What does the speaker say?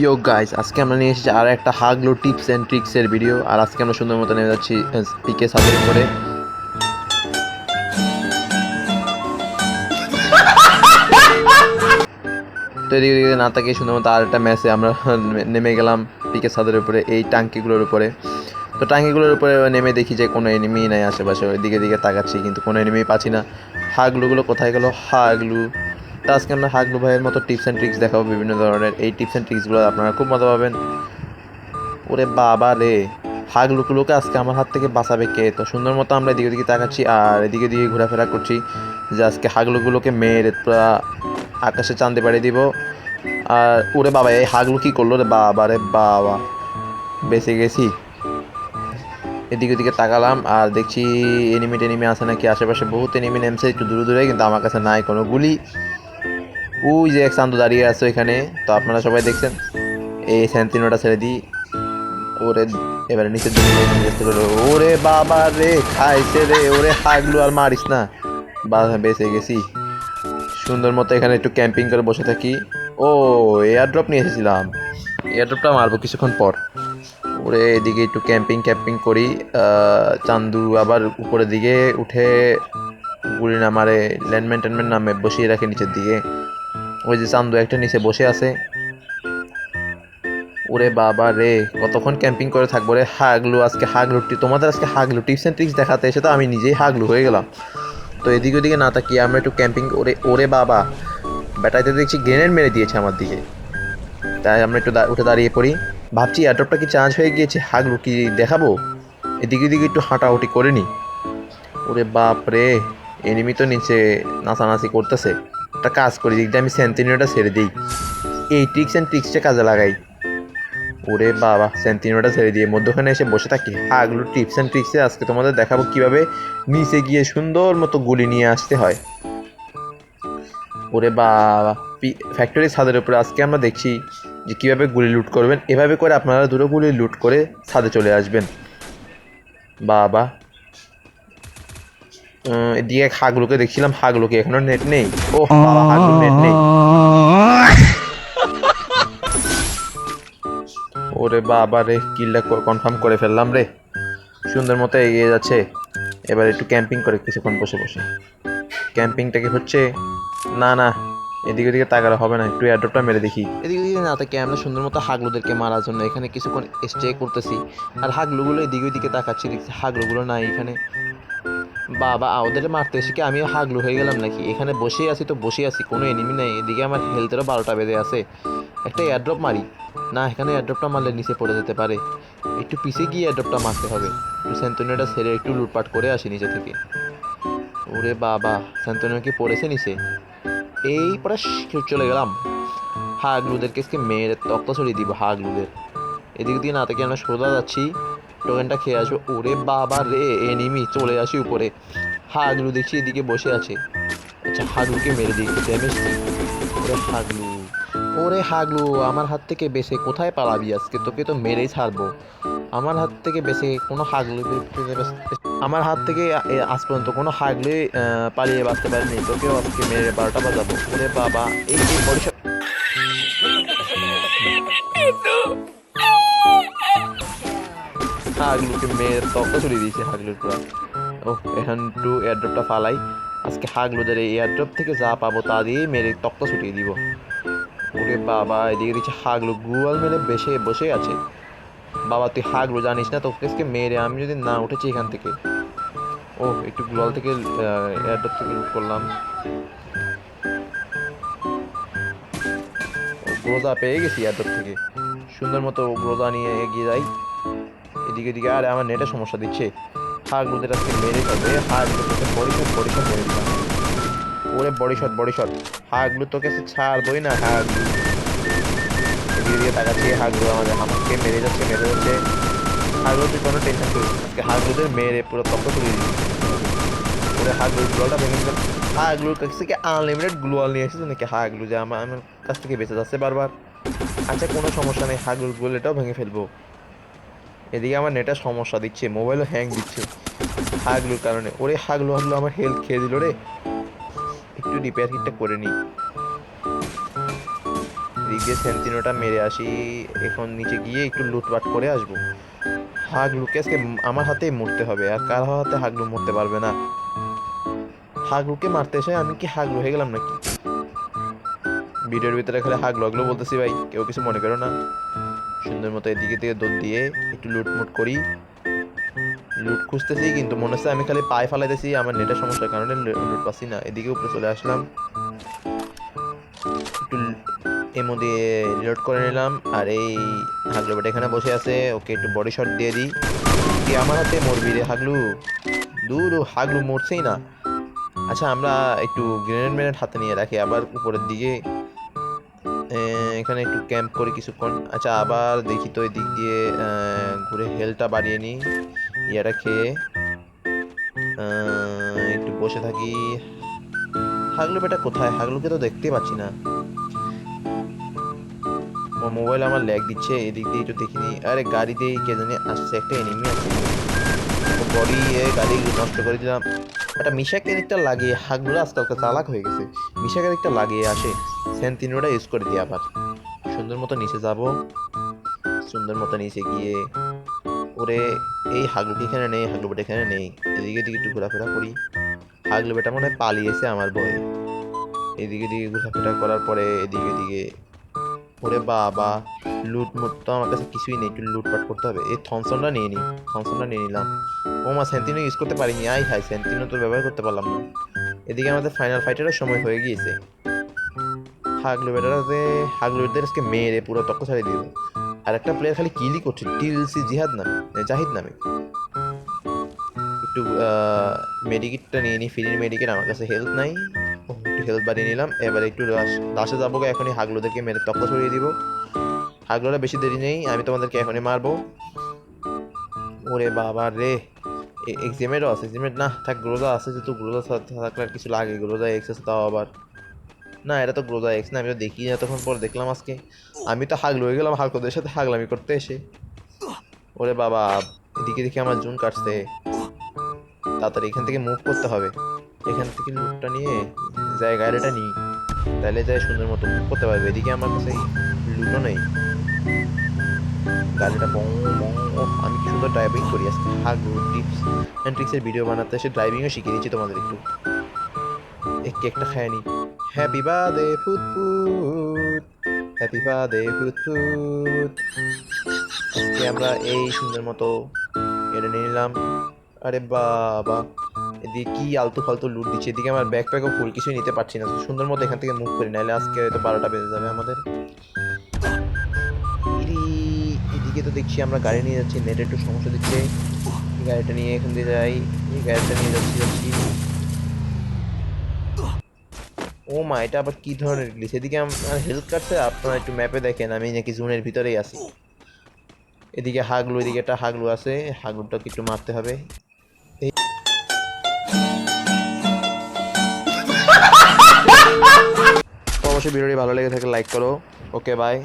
ইয়ো guys আজকে আমরা নিয়ে এসেছি আর একটা হাগলো টিপস অ্যান্ড ট্রিক্সের ভিডিও আর আজকে আমরা সুন্দর মতো নেমে যাচ্ছি পিকে সাদের উপরে তো এদিকে এদিকে না তাকিয়ে সুন্দর মতো আর একটা ম্যাচে আমরা নেমে গেলাম পিকে সাদের উপরে, এই টাঙ্কিগুলোর উপরে। তো টাঙ্কিগুলোর উপরে নেমে দেখি যে কোনো এনিমি নাই আশেপাশে ওইদিকে দিকে তাকাচ্ছি, কিন্তু কোনো এনিমি পাচ্ছি না। হাগলুগুলো কোথায় গেল? হাগলু। তো আজকে আমরা হাগলু ভাইয়ের মতো টিপস অ্যান্ড ট্রিক্স দেখাবো বিভিন্ন ধরনের। এই টিপস অ্যান্ড ট্রিক্সগুলো আপনারা খুব মজা পাবেন। ওরে বাবা রে হাগলুগুলোকে আজকে আমার হাত থেকে বাঁচাবে কে? তো সুন্দর মতো আমরা এদিকে দিকে তাকাচ্ছি আর এদিকে দিকে ঘোরাফেরা করছি। যে আজকে হাগলুগুলোকে মেরে আকাশে চাঁদে পাড়িয়ে দিব। আর ওরে বাবা, এই হাগলু কি করল রে বাবা রে বাবা? বেঁচে গেছি। এদিকে ওদিকে তাকালাম আর দেখছি এনিমি টেনিমি আছে নাকি? আশেপাশে বহুত এনিমি নেমছে একটু দূরে দূরে, কিন্তু আমার কাছে নাই কোনো গুলি। ওই যে এক চান্দু দাঁড়িয়ে আছে এখানে তো আপনারা সবাই দেখছেন। এই স্যান্তিনোটা ছেড়ে দিই। ওরে, এবারে নিচের দিকে ওরে বাবা রে, খাইছে রে, ওরে হাগলু আর মারিস না। বাধা বেঁচে গেছি। সুন্দর মতো এখানে একটু ক্যাম্পিং করে বসে থাকি। ও এয়ার ড্রপ নিয়ে এসেছিলাম। এয়ার ড্রপটা মারবো কিছুক্ষণ পর। ওরে, এদিকে একটু ক্যাম্পিং ক্যাম্পিং করি। চান্দু আবার উপরের দিকে উঠে গুলি না মারে ল্যান্ডম্যান ট্যান্ডম্যান নামে বসিয়ে রাখে নিচের দিকে। ওই যে চান্দু একটা নিচে বসে আছে। ওরে বাবা রে, কতক্ষণ ক্যাম্পিং করে থাকব রে? হাগলু আজকে, হাগলু তোমাদের আজকে হাগলু টিপস অ্যান্ড ট্রিক্স দেখাতে এসে তো আমি নিজেই হাগলু হয়ে গেলাম। তো এদিকে ওদিকে না তাকিয়ে আমরা একটু ক্যাম্পিং ওরে ওরে বাবা ব্যাটারিতে দেখছি গ্রেনেড মেরে দিয়েছে আমার দিকে। তাই আমরা একটু উঠে দাঁড়িয়ে পড়ি। ভাবছি এয়ারড্রপটা কি চার্জ হয়ে গিয়েছে, হাগলু কি দেখাবো? এদিকে দিকে একটু হাঁটাহুটি করে নি। ওরে বাপ রে এনিমি তো নিচে নাচানাচি করতেছে। একটা কাজ করি দিয়ে আমি সেন্টিনিওটা ছেড়ে দিই। এই ট্রিক্স অ্যান্ড ট্রিক্সটা কাজে লাগাই। ওরে বাবা সেন্টিনোটা ছেড়ে দিয়ে মধ্যখানে এসে বসে থাকি। হাগলু টিপস অ্যান্ড ট্রিক্সে আজকে তোমাদের দেখাবো কীভাবে নিচে গিয়ে সুন্দর মতো গুলি নিয়ে আসতে হয়। ওরে বাবা ফ্যাক্টরি ছাদের উপরে আজকে আমরা দেখছি যে কীভাবে গুলি লুট করবেন। এভাবে করে আপনারা দুটো গুলি লুট করে ছাদে চলে আসবেন। বাবা এদিকে এক হাগলুকে দেখছিলাম, হাগলুকে এখনও নেট নেই। ও নেট নেই। ওরে বাবা রে, কিলটা কনফার্ম করে ফেললাম রে। সুন্দর মতো এগিয়ে যাচ্ছে। এবার একটু ক্যাম্পিং করে কিছুক্ষণ বসে বসে। ক্যাম্পিংটা কি হচ্ছে? না না, এদিকে ওদিকে তাকালে হবে না, একটু অ্যাড্রপটা মেরে দেখি। এদিকে ওদিকে না, তাকে আমরা সুন্দর মতো হাগলুদেরকে মারার জন্য এখানে কিছুক্ষণ স্টে করতেছি। আর হাগলুগুলো এদিকে ওদিকে তাকাচ্ছি, দেখছি হাগলুগুলো নাই এখানে। বাবা ওদের মারতে এসে কি আমিও হাগলু হয়ে গেলাম নাকি? এখানে বসেই আছি তো বসে আছি, কোনো এনিমি নাই। এদিকে আমার হেলথেরও বারোটা বেঁধে আছে। একটা এয়ারড্রপ মারি। না, এখানে এয়ারড্রপটা মারলে নিচে পড়ে যেতে পারে। একটু পিছিয়ে গিয়ে এয়ারড্রপটা মারতে হবে। একটু স্যান্তনিয়াটা সেরে একটু লুটপাট করে আসি নিচে থেকে। ওরে বাবা স্যান্তনিয়া কি পড়েছে নিচে? এই পরে চলে গেলাম। হাগলুদেরকে আজকে মেয়ের তক্ত ছড়িয়ে দিব, হাগলুদের। এদিক দিয়ে না থেকে আমরা সোজা যাচ্ছি। টোকেনটা খেয়ে আসব। ওরে বাবা রে, এনিমি, চলে আসি উপরে। হাগলু দেখছি এদিকে বসে আছে। আচ্ছা হাগলুকে মেরে দিই ড্যামেজ ওরে হাগলু ওরে হাগলু, আমার হাত থেকে বেঁচে কোথায় পালাবি আজকে? তোকে তো মেরেই ছাড়বো। আমার হাত থেকে বেঁচে কোনো হাগলু আমার হাত থেকে আজ পর্যন্ত কোনো হাগলে পালিয়ে বাঁচতে পারেনি। তোকেও আজকে মেরে বারোটা বাজাবো। ওরে বাবা, এই এই বড়ি হাগলুকে মেয়ের তক্তা ছড়িয়ে দিয়েছে হাগলুর পুরা। ও এখন একটু এয়ারড্রপটা ফালাই। আজকে হাগলুদের এই এয়ারড্রপ থেকে যা পাবো তা দিয়েই মেরে তক্তা ছুটিয়ে দিব। ওরে বাবা, এদিকে দিচ্ছে হাগলু গুয়াল মেরে বেসে বসে আছে। বাবা, তুই হাগলু জানিস না তোকে আজকে মেরে আমি যদি না উঠেছি এখান থেকে। ও একটু গুয়াল থেকে এয়ারড্রপ থেকে লুট করলাম। গ্রোজা পেয়ে গেছি এয়ারড্রপ থেকে। সুন্দর মতো গ্রোজা নিয়ে এগিয়ে যাই। এদিকে এদিকে, আরে আমার নেটে সমস্যা দিচ্ছে। হাগলুদের আজকে মেরে ফেলবে হাগলুদের বড়ি শট বড়ি শট মেরে দিলাম। ওরে বড়ি শট বড়ি শট হাগলু তোকে ছাড়বই না হাগলু এদিকে দিকে তাকাচ্ছি হাগলু আমাদের আমাকে মেরে যাচ্ছে মেরে যাচ্ছে। তুই কোনো টেনশন করিস। আজকে হাগলুদের মেরে পুরো তপ্প তুলে দিবি। ওরে হাগলুর গ্লোয়ালটা ভেঙে দিলাম। হাগলুর কাছ থেকে আনলিমিটেড গ্লোয়াল নিয়ে এসেছে নাকি? হাগলু যে আমার আমার কাছ থেকে বেঁচে যাচ্ছে বারবার। আচ্ছা কোনো সমস্যা নেই গ্লোয়াল এটাও ভেঙে ফেলব। এদিকে আমার নেটে সমস্যা দিচ্ছে, মোবাইলও হ্যাং দিচ্ছে। হাগলুর কারণে। ওরে হাগলু হাগলু, আমার হেলথ খেয়ে দিল রে। একটু রিপেয়ার কিটটা করে নিই। দিয়ে সেন্টিনোটা মেরে আসি। এখন নিচে গিয়ে একটু লুটপাট করে আসব। হাগলুকে আজকে আমার হাতেই মরতে হবে, আর কার হাতে হাগলু মরতে পারবে না? হাগলুকে মারতে এসে আমি কি হাগলু হয়ে গেলাম নাকি? ভিডিওর ভিতরে খালি হাগলু হাগলু বলতেছি ভাই, কেউ কিছু মনে করো না। সুন্দর মতো এদিকে থেকে দৌড় দিয়ে একটু লুটমুট করি। লুট খুঁজতেছি, কিন্তু মনে হচ্ছে আমি খালি পায়ে ফালাইতেছি, আমার নেটের সমস্যার কারণে লুট পাচ্ছি না। এদিকে উপরে চলে আসলাম। একটু এমো দিয়ে রিলোড করে নিলাম। আর এই হাগলু বেটা এখানে বসে আছে, ওকে একটু বডি শট দিয়ে দিই। কি আমার হাতে মরবি রে হাগলু? দূর হাগলু মরছেই না। আচ্ছা আমরা একটু গ্রেনেড মেনেড হাতে নিয়ে রাখি, আবার উপরের দিকে এখানে একটু ক্যাম্প করে কিছুক্ষণ। আচ্ছা আবার দেখি তো এই দিক দিয়ে ঘুরে হেলটা বাড়িয়ে নিই। ইয়াটা খেয়ে একটু বসে থাকি। হাগলু বেটা কোথায়? হাগলুকে তো দেখতে পাচ্ছি না। মোবাইল আমার ল্যাগ দিচ্ছে, এদিক দিয়ে একটু দেখিনি আরে গাড়িতে কে জানি আসছে, একটা এনিমি আছে। বডি গাড়ি নষ্ট করে দিলাম। একটা মিশা ক্যারেক্টার লাগিয়ে হাগগুলো আস্তে আস্তে চালাক হয়ে গেছে। মিশা ক্যারেক্টার লাগিয়ে আসে। সেন্টিনোটা ইউজ করে দিই আবার। সুন্দর মতো নিচে যাব। সুন্দর মতো নিচে গিয়ে ওরে, এই হাগলুটি এখানে নেই হাগলু বেটা এখানে নেই। এদিকে এদিকে একটু ঘোরাফেরা করি। হাগলু বেটা মনে হয় পালিয়েছে আমার বয়ে। এদিকে এদিকে ঘোরাফেরা করার পরে এদিকে এদিকে ওরে বাবা, লুটমুট তো আমার কাছে কিছুই নেই, একটু লুটপাট করতে হবে। এই থমসনটা নিয়ে নিই থমসনটা নিয়ে নিলাম। ও মা সেন্টিনো ইউজ করতে পারিনি। আই হাই সেন্টিনো তো ব্যবহার করতে পারলাম না। এদিকে আমাদের ফাইনাল ফাইটারের সময় হয়ে গিয়েছে। হাগলু বেটারাতে হাগলু আজকে মেরে পুরো তক্ক ছাড়িয়ে দিল আর একটা প্লেয়ার খালি কিলই করছে, টিলসি জিহাদ নামে জাহিদ নামে। একটু মেডিকেটটা নিয়ে নিই ফ্রির মেডিকেট আমার কাছে হেলথ নাই। একটু হেলথ বাড়িয়ে নিলাম, এবারে একটু রাশে যাব এখনই হাগলুদেরকে মেরে তক্ক ছড়িয়ে দিব। হাগলুরা বেশি দেরি নেই, আমি তোমাদেরকে এখনই মারবো। ওরে বাবা রে এক্সিমেটও আছে এক্সিমেট না, থাক গ্রোজা আছে, যেহেতু গ্রোজা থাকলে আর কিছু লাগে গ্রোজা এক্স আছে তাও আবার। না, এটা তো গ্রোজা এক্স না আমি তো দেখি না তখন পর দেখলাম আজকে। আমি তো হাগলো হয়ে গেলাম, হাগলোদের সাথে হাগলামি করতে এসে। ওরে বাবা, এদিকে দেখি আমার জুন কাটছে। তাড়াতাড়ি এখান থেকে মুভ করতে হবে। এখান থেকে লুটটা নিয়ে যায় গাড়িটা নিই। তাহলে যায় সুন্দর মতো মুভ করতে পারবে। এদিকে আমার কাছে লুটও নেই। গাড়িটা বং বং আমি কি সুন্দর ড্রাইভিং করি আজকে। হাগু টিপস অ্যান্ড ট্রিক্সের ভিডিও বানাতে এসে ড্রাইভিংও শিখিয়ে দিচ্ছি তোমাদের একটু। এক কেকটা খায় নি। হ্যাপি বার্থডে ফুট ফুট হ্যাপি বার্থডে ফুট ফুট আজকে আমরা এই সুন্দর মতো এটা নিয়ে নিলাম। আরে বাবা, এদিকে কি আলতু ফালতু লুট দিচ্ছে? এদিকে আমার ব্যাকপ্যাকও ফুল কিছুই নিতে পারছি না। সুন্দর মতো এখান থেকে মুভ করি, নাহলে আজকে হয়তো বারোটা বেজে যাবে আমাদের। এদিকে তো দেখছি আমরা গাড়ি নিয়ে যাচ্ছি নেট একটু সমস্যা দিচ্ছে। গাড়িটা নিয়ে এখান দিয়ে যাই, এই গাড়িটা নিয়ে যাচ্ছি যাচ্ছি। ও মা, এটা আবার কি ধরনের গ্লিচ এদিকে আমার হেলথ কাটছে আপনারা একটু ম্যাপে দেখেন, আমি নাকি জুনের ভিতরেই আছি। এদিকে হাগলু, এদিকে একটা হাগলু আছে, হাগলুটাকে একটু মারতে হবে। অবশ্যই ভিডিওটি ভালো লেগে থাকলে লাইক করো। Okay bye